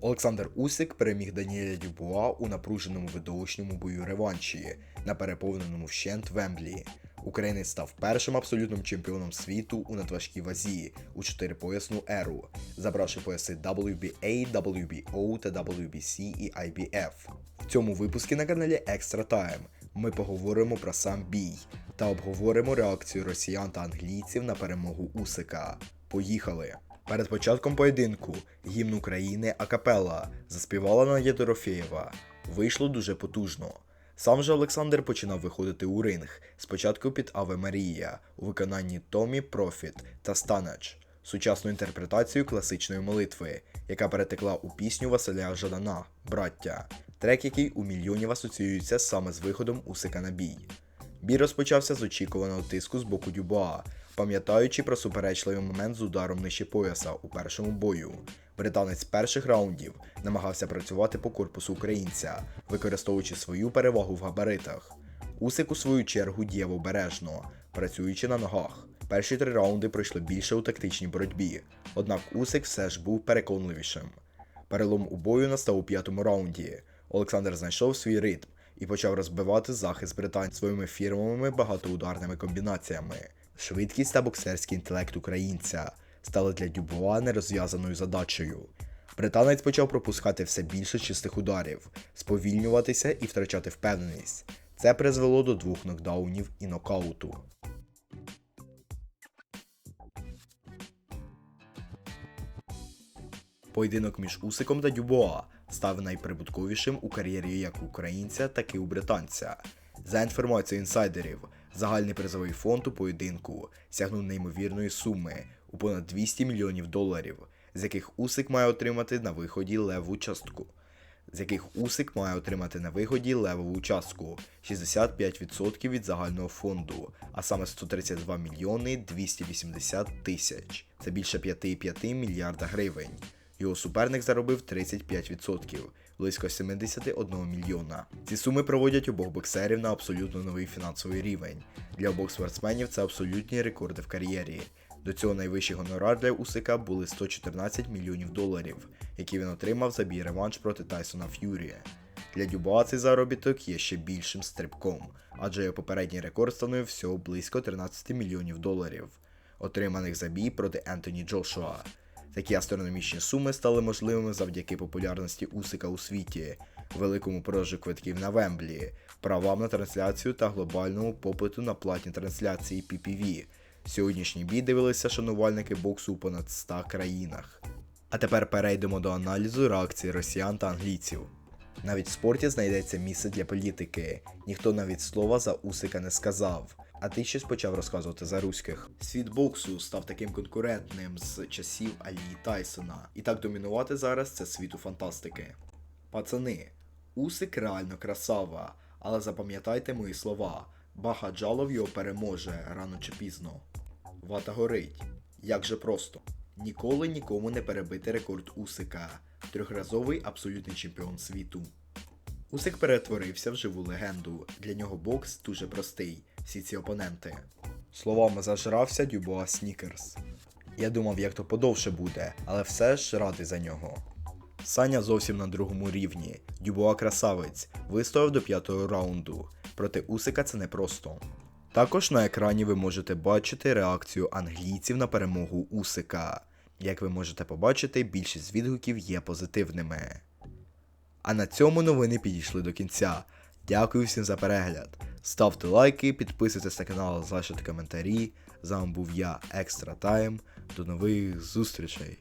Олександр Усик переміг Даніеля Дюбуа у напруженому видовищному бою реванші на переповненому вщент Вемблі. Українець став першим абсолютним чемпіоном світу у надважкій вазі у чотирипоясну еру, забравши пояси WBA, WBO та WBC і IBF. В цьому випуску на каналі Extra Time ми поговоримо про сам бій та обговоримо реакцію росіян та англійців на перемогу Усика. Поїхали! Перед початком поєдинку гімн України Акапела заспівала Надя Дорофєєва. Вийшло дуже потужно. Сам же Олександр починав виходити у ринг, спочатку під Аве Марія у виконанні Томі Профіт та Станач, сучасну інтерпретацію класичної молитви, яка перетекла у пісню Василя Жадана Браття, трек, який у мільйонів асоціюється саме з виходом Усика на бій. Розпочався з очікуваного тиску з боку Дюбуа, пам'ятаючи про суперечливий момент з ударом нижче пояса у першому бою. Британець перших раундів намагався працювати по корпусу українця, використовуючи свою перевагу в габаритах. Усик у свою чергу діяв обережно, працюючи на ногах. Перші три раунди пройшли більше у тактичній боротьбі, однак Усик все ж був переконливішим. Перелом у бою настав у п'ятому раунді. Олександр знайшов свій ритм і почав розбивати захист британь своїми фірмовими багатоударними комбінаціями. Швидкість та боксерський інтелект українця стали для Дюбуа нерозв'язаною задачею. Британець почав пропускати все більше чистих ударів, сповільнюватися і втрачати впевненість. Це призвело до двох нокдаунів і нокауту. Поєдинок між Усиком та Дюбуа став найприбутковішим у кар'єрі як українця, так і у британця. За інформацією інсайдерів, загальний призовий фонд у поєдинку сягнув неймовірної суми у понад 200 мільйонів доларів, з яких Усик має отримати на виході леву частку. З яких Усик має отримати на виході левову частку 65% від загального фонду, а саме 132 мільйони 280 тисяч. Це більше 5,5 мільярда гривень. Його суперник заробив 35%, близько 71 мільйона. Ці суми проводять обох боксерів на абсолютно новий фінансовий рівень. Для обох спортсменів це абсолютні рекорди в кар'єрі. До цього найвищий гонорар для Усика були 114 мільйонів доларів, які він отримав за бій реванш проти Тайсона Ф'юрі. Для Дюбуа цей заробіток є ще більшим стрибком, адже його попередній рекорд становив всього близько 13 мільйонів доларів, отриманих за бій проти Ентоні Джошуа. Такі астрономічні суми стали можливими завдяки популярності Усика у світі, великому продажу квитків на Вемблі, правам на трансляцію та глобальному попиту на платні трансляції PPV. Сьогоднішній бій дивилися шанувальники боксу у понад 100 країнах. А тепер перейдемо до аналізу реакції росіян та англійців. Навіть в спорті знайдеться місце для політики. Ніхто навіть слова за Усика не сказав. А ти щось почав розказувати за руських. Світ боксу став таким конкурентним з часів Алії Тайсона. І так домінувати зараз це світу фантастики. Пацани, Усик реально красава, але запам'ятайте мої слова. Багаджалов його переможе рано чи пізно. Вата горить. Як же просто. Ніколи нікому не перебити рекорд Усика, трьохразовий абсолютний чемпіон світу. Усик перетворився в живу легенду. Для нього бокс дуже простий, всі ці опоненти. Словами зажрався Дюбуа Снікерс. Я думав, як то подовше буде, але все ж радий за нього. Саня зовсім на другому рівні. Дюбуа красавець, вистояв до п'ятого раунду. Проти Усика це непросто. Також на екрані ви можете бачити реакцію англійців на перемогу Усика. Як ви можете побачити, більшість відгуків є позитивними. А на цьому новини підійшли до кінця. Дякую всім за перегляд. Ставте лайки, підписуйтесь на канал, залишайте коментарі. З вами був я, Екстра Тайм. До нових зустрічей!